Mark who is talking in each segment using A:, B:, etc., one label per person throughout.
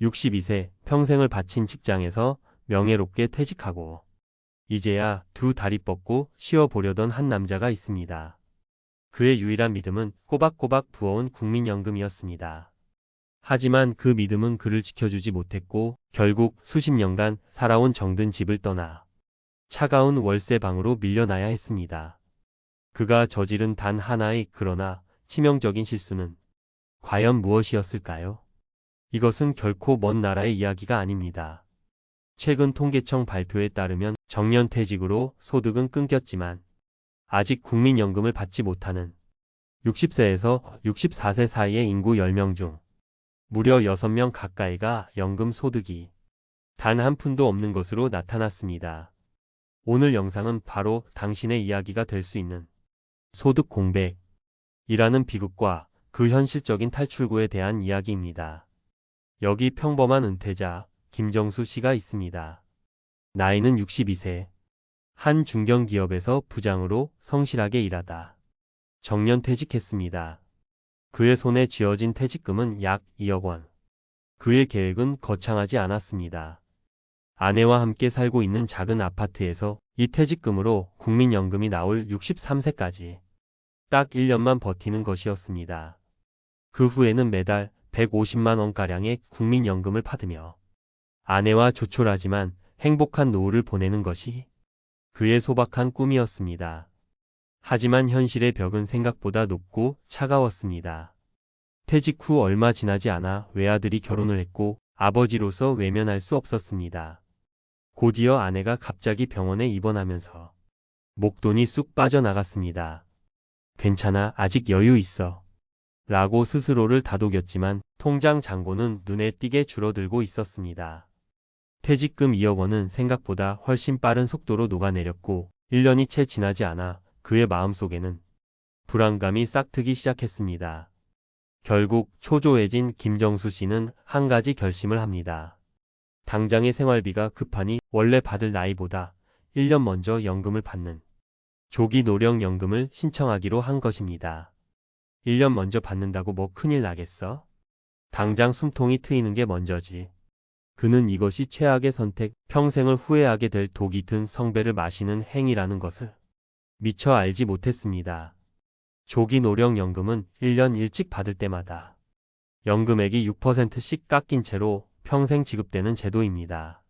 A: 62세 평생을 바친 직장에서 명예롭게 퇴직하고 이제야 두 다리 뻗고 쉬어보려던 한 남자가 있습니다. 그의 유일한 믿음은 꼬박꼬박 부어온 국민연금이었습니다. 하지만 그 믿음은 그를 지켜주지 못했고 결국 수십 년간 살아온 정든 집을 떠나 차가운 월세 방으로 밀려나야 했습니다. 그가 저지른 단 하나의 그러나 치명적인 실수는 과연 무엇이었을까요? 이것은 결코 먼 나라의 이야기가 아닙니다. 최근 통계청 발표에 따르면 정년퇴직으로 소득은 끊겼지만 아직 국민연금을 받지 못하는 60세에서 64세 사이의 인구 10명 중 무려 6명 가까이가 연금 소득이 단 한 푼도 없는 것으로 나타났습니다. 오늘 영상은 바로 당신의 이야기가 될 수 있는 소득 공백이라는 비극과 그 현실적인 탈출구에 대한 이야기입니다. 여기 평범한 은퇴자 김정수 씨가 있습니다. 나이는 62세. 한 중견 기업에서 부장으로 성실하게 일하다. 정년 퇴직했습니다. 그의 손에 쥐어진 퇴직금은 약 2억 원. 그의 계획은 거창하지 않았습니다. 아내와 함께 살고 있는 작은 아파트에서 이 퇴직금으로 국민연금이 나올 63세까지 딱 1년만 버티는 것이었습니다. 그 후에는 매달 150만 원가량의 국민연금을 받으며 아내와 조촐하지만 행복한 노후를 보내는 것이 그의 소박한 꿈이었습니다. 하지만 현실의 벽은 생각보다 높고 차가웠습니다. 퇴직 후 얼마 지나지 않아 외아들이 결혼을 했고 아버지로서 외면할 수 없었습니다. 곧이어 아내가 갑자기 병원에 입원하면서 목돈이 쑥 빠져나갔습니다. 괜찮아, 아직 여유 있어. 라고 스스로를 다독였지만 통장 잔고는 눈에 띄게 줄어들고 있었습니다. 퇴직금 2억 원은 생각보다 훨씬 빠른 속도로 녹아내렸고 1년이 채 지나지 않아 그의 마음속에는 불안감이 싹트기 시작했습니다. 결국 초조해진 김정수 씨는 한 가지 결심을 합니다. 당장의 생활비가 급하니 원래 받을 나이보다 1년 먼저 연금을 받는 조기 노령연금을 신청하기로 한 것입니다. 1년 먼저 받는다고 뭐 큰일 나겠어? 당장 숨통이 트이는 게 먼저지. 그는 이것이 최악의 선택, 평생을 후회하게 될 독이 든 성배를 마시는 행위라는 것을 미처 알지 못했습니다. 조기 노령연금은 1년 일찍 받을 때마다 연금액이 6%씩 깎인 채로 평생 지급되는 제도입니다.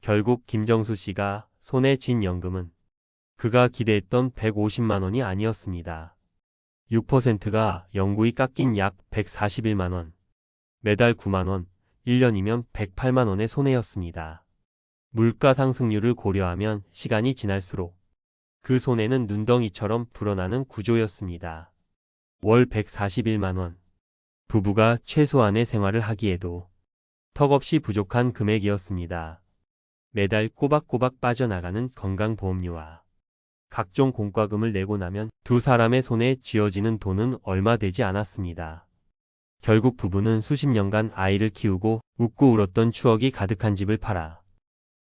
A: 결국 김정수 씨가 손에 쥔 연금은 그가 기대했던 150만 원이 아니었습니다. 6%가 영구히 깎인 약 141만 원. 매달 9만 원, 1년이면 108만 원의 손해였습니다. 물가 상승률을 고려하면 시간이 지날수록 그 손해는 눈덩이처럼 불어나는 구조였습니다. 월 141만 원. 부부가 최소한의 생활을 하기에도 턱없이 부족한 금액이었습니다. 매달 꼬박꼬박 빠져나가는 건강보험료와 각종 공과금을 내고 나면 두 사람의 손에 쥐어지는 돈은 얼마 되지 않았습니다. 결국 부부는 수십 년간 아이를 키우고 웃고 울었던 추억이 가득한 집을 팔아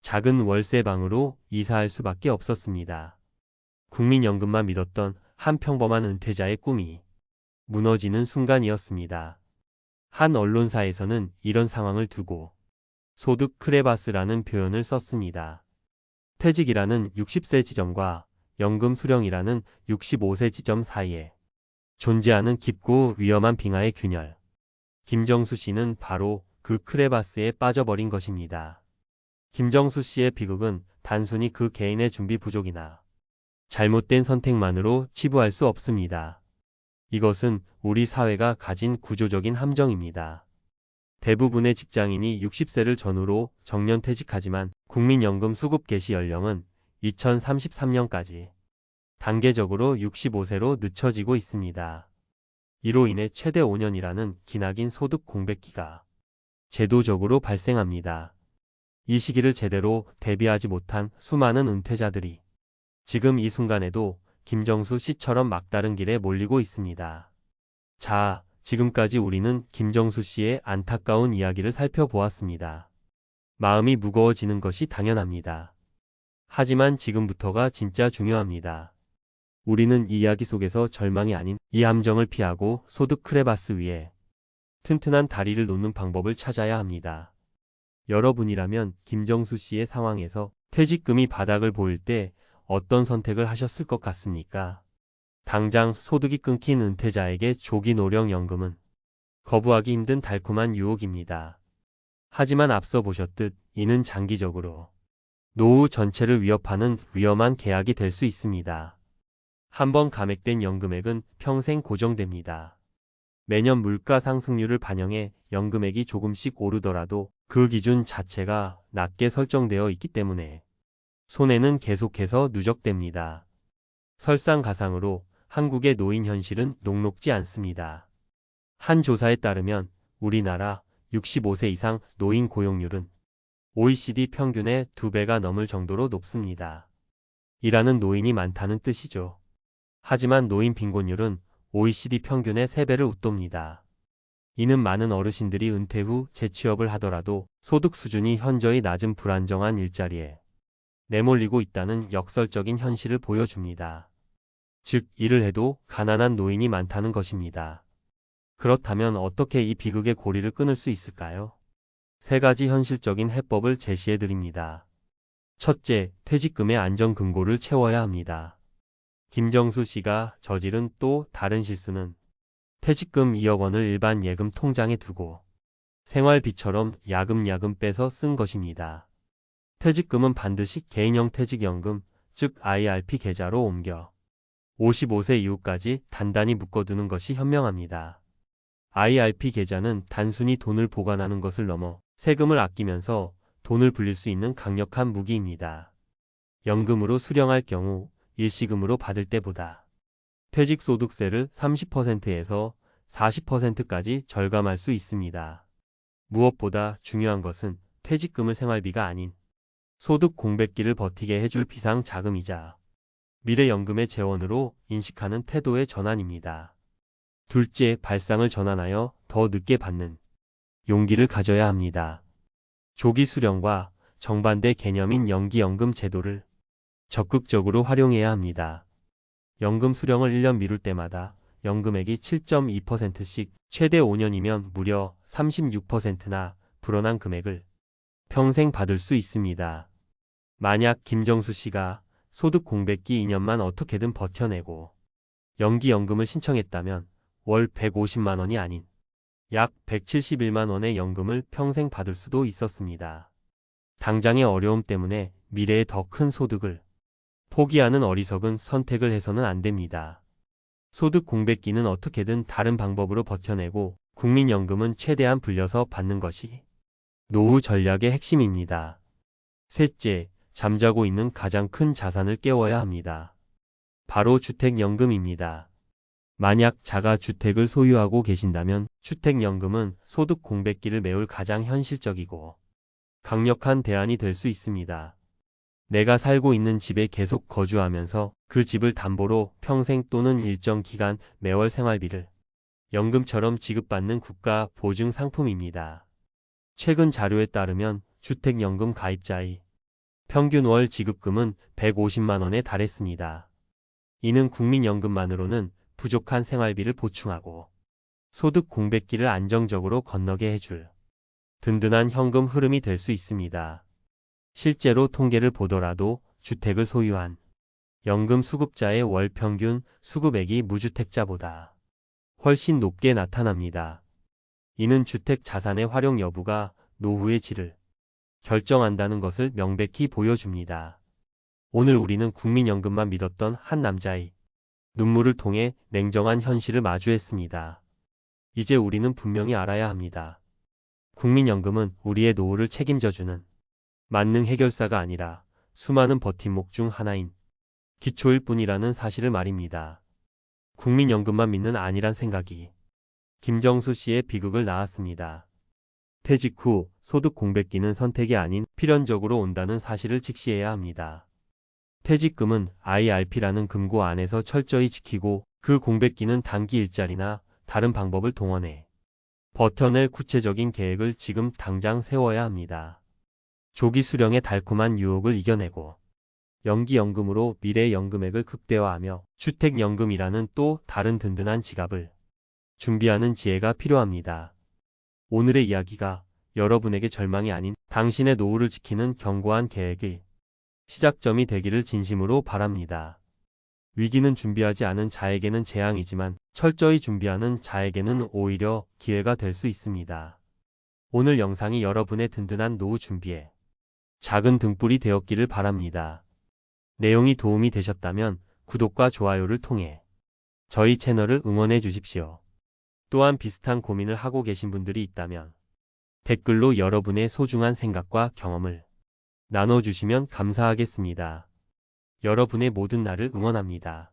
A: 작은 월세 방으로 이사할 수밖에 없었습니다. 국민연금만 믿었던 한 평범한 은퇴자의 꿈이 무너지는 순간이었습니다. 한 언론사에서는 이런 상황을 두고 소득 크레바스라는 표현을 썼습니다. 퇴직이라는 60세 지점과 연금 수령이라는 65세 지점 사이에 존재하는 깊고 위험한 빙하의 균열. 김정수 씨는 바로 그 크레바스에 빠져버린 것입니다. 김정수 씨의 비극은 단순히 그 개인의 준비 부족이나 잘못된 선택만으로 치부할 수 없습니다. 이것은 우리 사회가 가진 구조적인 함정입니다. 대부분의 직장인이 60세를 전후로 정년퇴직하지만 국민연금 수급 개시 연령은 2033년까지 단계적으로 65세로 늦춰지고 있습니다. 이로 인해 최대 5년이라는 기나긴 소득 공백기가 제도적으로 발생합니다. 이 시기를 제대로 대비하지 못한 수많은 은퇴자들이 지금 이 순간에도 김정수 씨처럼 막다른 길에 몰리고 있습니다. 자, 지금까지 우리는 김정수 씨의 안타까운 이야기를 살펴보았습니다. 마음이 무거워지는 것이 당연합니다. 하지만 지금부터가 진짜 중요합니다. 우리는 이 이야기 속에서 절망이 아닌 이 함정을 피하고 소득 크레바스 위에 튼튼한 다리를 놓는 방법을 찾아야 합니다. 여러분이라면 김정수 씨의 상황에서 퇴직금이 바닥을 보일 때 어떤 선택을 하셨을 것 같습니까? 당장 소득이 끊긴 은퇴자에게 조기 노령연금은 거부하기 힘든 달콤한 유혹입니다. 하지만 앞서 보셨듯 이는 장기적으로 노후 전체를 위협하는 위험한 계약이 될 수 있습니다. 한번 감액된 연금액은 평생 고정됩니다. 매년 물가 상승률을 반영해 연금액이 조금씩 오르더라도 그 기준 자체가 낮게 설정되어 있기 때문에 손해는 계속해서 누적됩니다. 설상가상으로 한국의 노인 현실은 녹록지 않습니다. 한 조사에 따르면 우리나라 65세 이상 노인 고용률은 OECD 평균의 2배가 넘을 정도로 높습니다. 일하는 노인이 많다는 뜻이죠. 하지만 노인 빈곤율은 OECD 평균의 3배를 웃돕니다. 이는 많은 어르신들이 은퇴 후 재취업을 하더라도 소득 수준이 현저히 낮은 불안정한 일자리에 내몰리고 있다는 역설적인 현실을 보여줍니다. 즉, 일을 해도 가난한 노인이 많다는 것입니다. 그렇다면 어떻게 이 비극의 고리를 끊을 수 있을까요? 세 가지 현실적인 해법을 제시해 드립니다. 첫째, 퇴직금의 안정 근고를 채워야 합니다. 김정수 씨가 저지른 또 다른 실수는 퇴직금 2억 원을 일반 예금 통장에 두고 생활비처럼 야금야금 빼서 쓴 것입니다. 퇴직금은 반드시 개인형 퇴직연금, 즉 IRP 계좌로 옮겨 55세 이후까지 단단히 묶어두는 것이 현명합니다. IRP 계좌는 단순히 돈을 보관하는 것을 넘어 세금을 아끼면서 돈을 불릴 수 있는 강력한 무기입니다. 연금으로 수령할 경우 일시금으로 받을 때보다 퇴직소득세를 30%에서 40%까지 절감할 수 있습니다. 무엇보다 중요한 것은 퇴직금을 생활비가 아닌 소득 공백기를 버티게 해줄 비상 자금이자 미래연금의 재원으로 인식하는 태도의 전환입니다. 둘째, 발상을 전환하여 더 늦게 받는 용기를 가져야 합니다. 조기 수령과 정반대 개념인 연기연금 제도를 적극적으로 활용해야 합니다. 연금 수령을 1년 미룰 때마다 연금액이 7.2%씩 최대 5년이면 무려 36%나 불어난 금액을 평생 받을 수 있습니다. 만약 김정수 씨가 소득 공백기 2년만 어떻게든 버텨내고 연기연금을 신청했다면 월 150만 원이 아닌 약 171만 원의 연금을 평생 받을 수도 있었습니다. 당장의 어려움 때문에 미래에 더큰 소득을 포기하는 어리석은 선택을 해서는 안 됩니다. 소득 공백기는 어떻게든 다른 방법으로 버텨내고 국민연금은 최대한 불려서 받는 것이 노후 전략의 핵심입니다. 셋째, 잠자고 있는 가장 큰 자산을 깨워야 합니다. 바로 주택연금입니다. 만약 자가 주택을 소유하고 계신다면 주택연금은 소득 공백기를 메울 가장 현실적이고 강력한 대안이 될 수 있습니다. 내가 살고 있는 집에 계속 거주하면서 그 집을 담보로 평생 또는 일정 기간 매월 생활비를 연금처럼 지급받는 국가 보증 상품입니다. 최근 자료에 따르면 주택연금 가입자의 평균 월 지급금은 150만 원에 달했습니다. 이는 국민연금만으로는 부족한 생활비를 보충하고 소득 공백기를 안정적으로 건너게 해줄 든든한 현금 흐름이 될 수 있습니다. 실제로 통계를 보더라도 주택을 소유한 연금 수급자의 월 평균 수급액이 무주택자보다 훨씬 높게 나타납니다. 이는 주택 자산의 활용 여부가 노후의 질을 결정한다는 것을 명백히 보여줍니다. 오늘 우리는 국민연금만 믿었던 한 남자의 눈물을 통해 냉정한 현실을 마주했습니다. 이제 우리는 분명히 알아야 합니다. 국민연금은 우리의 노후를 책임져주는 만능 해결사가 아니라 수많은 버팀목 중 하나인 기초일 뿐이라는 사실을 말입니다. 국민연금만 믿는 아니란 생각이 김정수 씨의 비극을 낳았습니다. 퇴직 후 소득 공백기는 선택이 아닌 필연적으로 온다는 사실을 직시해야 합니다. 퇴직금은 IRP라는 금고 안에서 철저히 지키고 그 공백기는 단기 일자리나 다른 방법을 동원해 버텨낼 구체적인 계획을 지금 당장 세워야 합니다. 조기 수령의 달콤한 유혹을 이겨내고 연기연금으로 미래 연금액을 극대화하며 주택연금이라는 또 다른 든든한 지갑을 준비하는 지혜가 필요합니다. 오늘의 이야기가 여러분에게 절망이 아닌 당신의 노후를 지키는 견고한 계획의 시작점이 되기를 진심으로 바랍니다. 위기는 준비하지 않은 자에게는 재앙이지만 철저히 준비하는 자에게는 오히려 기회가 될 수 있습니다. 오늘 영상이 여러분의 든든한 노후 준비에 작은 등불이 되었기를 바랍니다. 내용이 도움이 되셨다면 구독과 좋아요를 통해 저희 채널을 응원해 주십시오. 또한 비슷한 고민을 하고 계신 분들이 있다면 댓글로 여러분의 소중한 생각과 경험을 나눠주시면 감사하겠습니다. 여러분의 모든 날을 응원합니다.